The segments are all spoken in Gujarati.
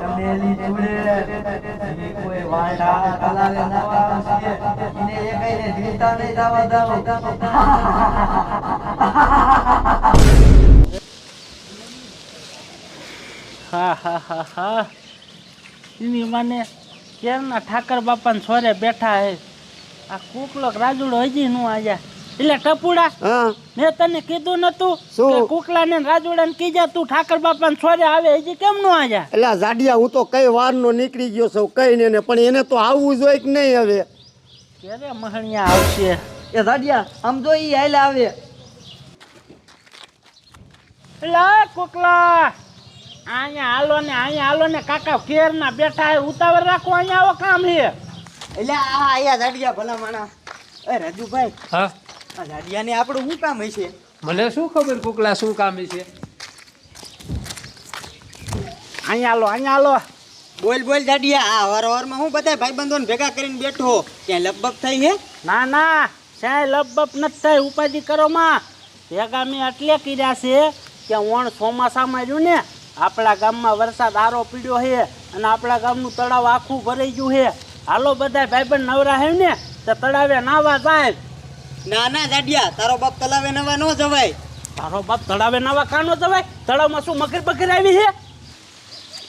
ચમેલી ચૂડે કોઈ હા. એની મને કેરના ઠાકર બાપાને સોરે બેઠા હે? આ કુકલોક રાજુડો હજી નું આયા. એટલે ટપુડા હા. મેં તને કીધું નતું? કે કુકલા ને રાજુડા ને કીજા તું ઠાકર બાપાને છોરે આવે હજી કેમ નું આયા એટલે જાડિયા હું તો કઈ વાર નો નીકળી ગયો છું કઈ ને પણ એને તો આવવું જોઈએ કે નહીં હવે? ક્યારે મહણિયા આવશે? એ જાડિયા આમ જો ઈ હાલે આવે. એટલે કુકલા અહીંયા હાલો ને અહીંયા હાલો ને કાકા કેરના બેઠા હે ઉતાવળ રાખો અહીંયા આવો કામ હે. એટલે આ અહીંયા જાડિયા ભલા માણા એ રાજુભાઈ હા? આ દાડિયાને આપણું શું કામ હશે મને શું ખબર કુકલા શું કામ છે? અહીંયા આલો અહીંયા આલો બોલ બોલ જાડિયા આ વાર વારમાં હું બધા ભાઈબંધોને ભેગા કરીને બેઠો ક્યાં લગભગ થઈ હે? ના ના સાહેબ લગભગ નથી થાય ઉપાધિ કરો માં. ભેગા મેં એટલે કર્યા છે કે ઓણ ચોમાસામાં રહ્યું ને આપણા ગામમાં વરસાદ આરો પીડ્યો છે અને આપણા ગામનું તળાવ આખું ભરાઈ ગયું છે. હાલો બધા ભાઈબંધ નવરા હે ને તો તળાવે નાવા જાય. ના ના જાડિયા તારો બાપ તલાવે નવા નો જવાય. તારો બાપ તળાવે નવા કાનો જવાય? તળાવમાં શું મગર બગર આવી છે?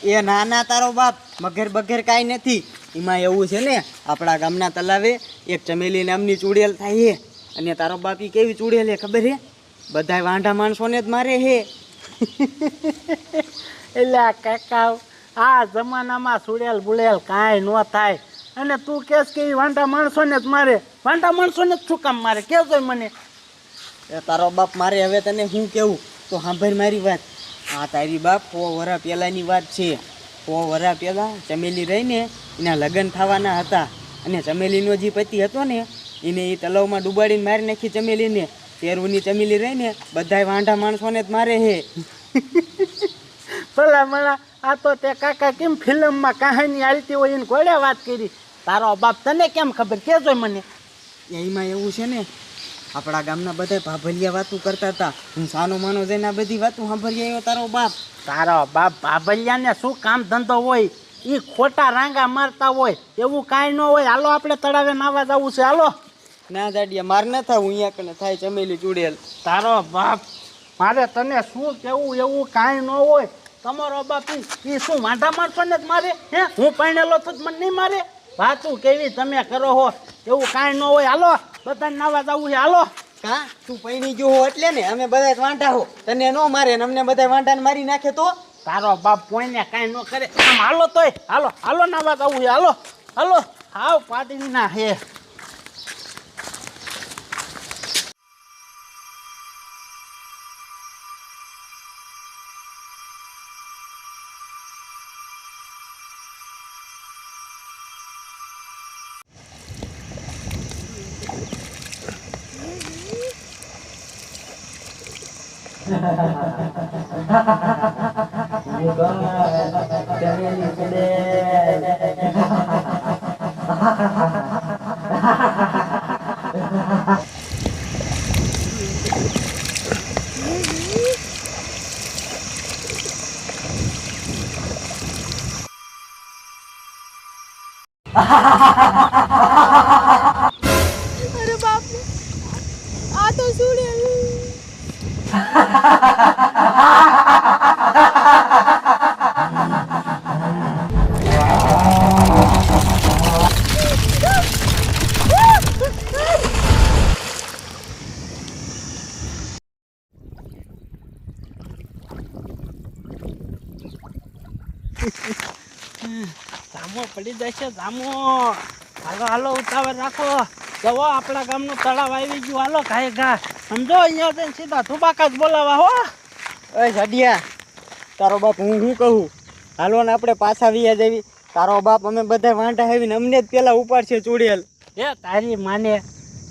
એ ના ના તારો બાપ મગર બગર કાંઈ નથી. એમાં એવું છે ને આપણા ગામના તલાવે એક ચમેલી નામની ચૂડેલ થાય છે. અને તારો બાપ એ કેવી ચૂડેલ છે ખબર હે બધાય વાંઢા માણસોને જ મારે હે એટલે કાકા આ જમાનામાં ચૂડેલ બુડેલ કાંઈ ન થાય. અને તું કેસ કે વાંટા માણસોને જ મારે. વાંઢા માણસોને જ શું કામ મારે? કેજો મને. એ તારો બાપ મારે હવે તને હું કેવું? તો સાંભળ મારી વાત. આ તારી બાપ પો વરા પહેલાંની વાત છે. પો વરા પહેલાં ચમેલી રહીને એના લગ્ન થવાના હતા. અને ચમેલીનો જે પતિ હતો ને એને એ તલાવમાં ડૂબાડીને મારી નાખી ચમેલીને. તેરવુની ચમેલી રહીને બધાય વાંઢા માણસોને જ મારે હે. ભલા મળા આ તો તે કાકા કેમ ફિલ્મમાં કહાની આવતી હોય એને કોડે વાત કરી? તારો બાપ તને કેમ ખબર? કેજો મને. એમાં એવું છે ને આપણા ગામના બધા ભાભલિયા વાતું કરતા હતા. હું સાનો માનો જઈને આ બધી વાતું સાંભળી આવ્યો તારો બાપ. તારો બાપ ભાભલિયાને શું કામ ધંધો હોય? એ ખોટા રાંગા મારતા હોય. એવું કાંઈ ન હોય. હાલો આપણે તળાવે નાવા જવું છે. હાલો. ના દાડિયા માર ન હું અહીંયા કને થાય ચમેલી ચૂડેલ. તારો બાપ મારે તને શું કેવું એવું કાંઈ ન હોય? તમારો બાપ એ શું વાંઢા મારશો ને જ મારે? હે? હું પાણેલો તો જ મને નહીં મારે? વાતું કેવી તમે કરો હો? એવું કાંઈ ન હોય. હાલો બધાને નાવા જવું છે. હાલો. કા? તું પૈણી જુઓ હો એટલે ને? અમે બધા વાંઢા હો. તને ન મારે ને અમને બધા વાંઢાને મારી નાખે તો? તારો બાપ કોઈને કાંઈ ન કરે. આમ હાલો તોય. હાલો હાલો નાવા જવું છે. હાલો હાલો. હાવ પાટીના હે અરે બાપ રે આ તો શું રે જામો પડી જશે જામો. હાલો હાલો ઉતાવળ રાખો. જવો આપણા ગામનું તળાવ આવી ગયું. હાલો ઘાય ઘા સમજો અહીંયા જઈને સીધા ધુબાકા જ બોલાવા હો. ઓય જાડિયા તારો બાપ હું શું કહું? હાલો ને આપણે પાછા વિયા જવી તારો બાપ અમે બધા વાંટા આવીને અમને જ પેલા ઉપાડશે ચૂડેલ. એ તારી માને.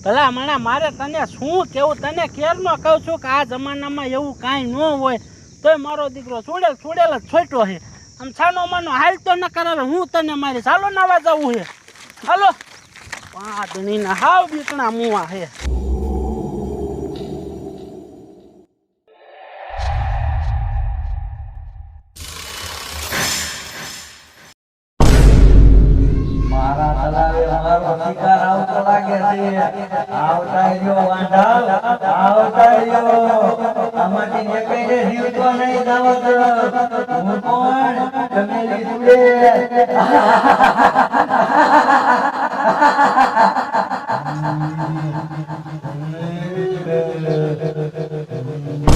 ભલા મણા મારે તને શું કેવું? તને કેરનો કહું છું કે આ જમાનામાં એવું કાંઈ ન હોય તોય મારો દીકરો છોડેલ છોડેલ જ છોટ્યો છે. આમ છાનો માનો, હાલ તો ન કરાવે હું તને મારી ચાલો નાવા જવું છે હાલો. પાંદણીના હાવ બીકણા મુવા છે આવતા આવતા રહ્યો આમાંથી જીવતો નહીં દાવત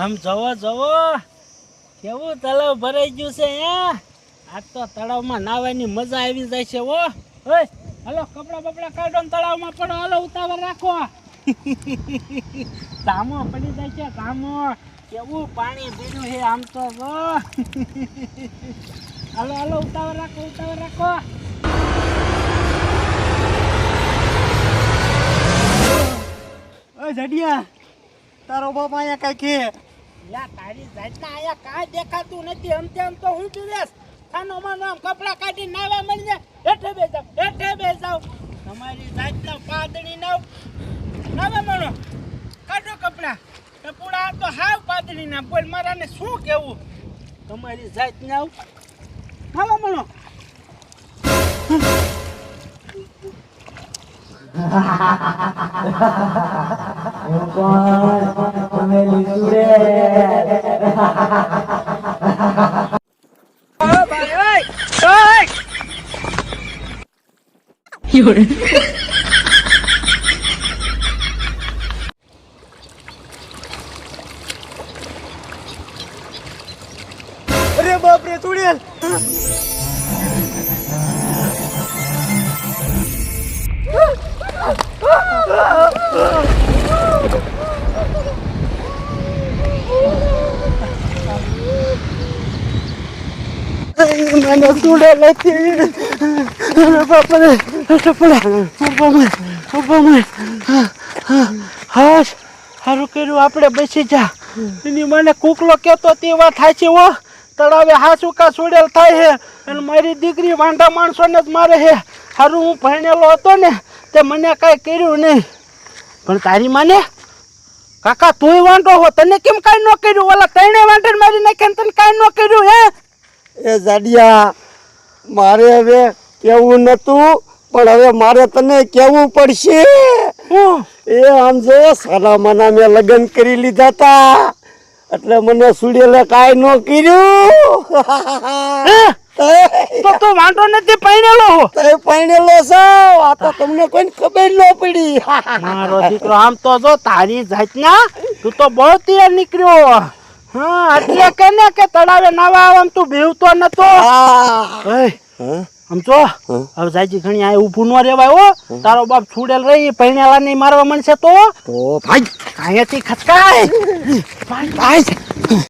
આમ જવો જવો. કેવું તળાવ ભરાઈ ગયું છે, હે? આજ તો તળાવમાં નાવાની મજા આવી જાય છે ઓ ઓય, હાલો, કપડા બપડા કાઢો તળાવમાં પડો. હાલો, ઉતાવળ રાખો. તામો પડી જાય છે તામો કેવું પાણી પીડ્યું છે આમ તો હલો, હાલો, ઉતાવળ રાખો ઉતાવળ રાખો. જડિયા. તારો બાપ અહીંયા કઈ કે યા તારી જાતના અહીંયા કાંઈ દેખાતું નથી. આમ તેમ તો હું પીરેશ ખાનો માનો આમ કપડાં કાઢી નાવા મળીને હેઠે બે જાવ હેઠે બે જાવ તમારી જાતના પાદણી નાવ. નાવા મળો કાઢો કપડા. ટપુડા તો હાવ પાદણી ના બોલ મારાને શું કેવું? તમારી જાત નાવ નાવા મળો હું કોણ ચમેલી સુડે અરે બાપ રે ચુડેલ સારું કર્યું આપણે બેસી જા એની મને કુકલો કહેતો તે વાત થાય છે હો તળાવે હાસુકા છોડેલ થાય છે અને મારી દીકરી વાંઢા માણસોને જ મારે છે સારું હું ભણેલો હતો ને તે મને કાંઈ કર્યું નહીં પણ તારી માને કાકા, તુંય વાંઢો હો. તને કેમ કાંઈ ન કર્યું? ઓલા તણે વાંઢે મારી નાખ્યા તને કાંઈ ન કર્યું, હે? એ જાડિયા મારે હવે કેવું નતું પણ હવે મારે તને કેવું પડશે? એ આમ જો સારા મના મેં લગ્ન કરી લીધા હતા એટલે મને સુડેલે કાંઈ ન કર્યું? તો વાંધો નથી ભણેલો હો. તય પરણેલો છો. આ તો તમને કોઈ ખબર ન પડી. મારો દીકરો આમ તો જો તારી જાતના તું તો બહુ તૈયાર નીકળ્યો. હા એટલે કે ને કે તળાવે નાવા આમ તું બીવતો નતો? આમ જો હવે જાજી ઘણી આ ઊભું ન રેવાય હો. તારો બાપ છૂડેલ રહી પૈણેલા નહીં મારવા મળશે તો તો ભાઈ કાંઈથી ખચકાય. ભાઈ.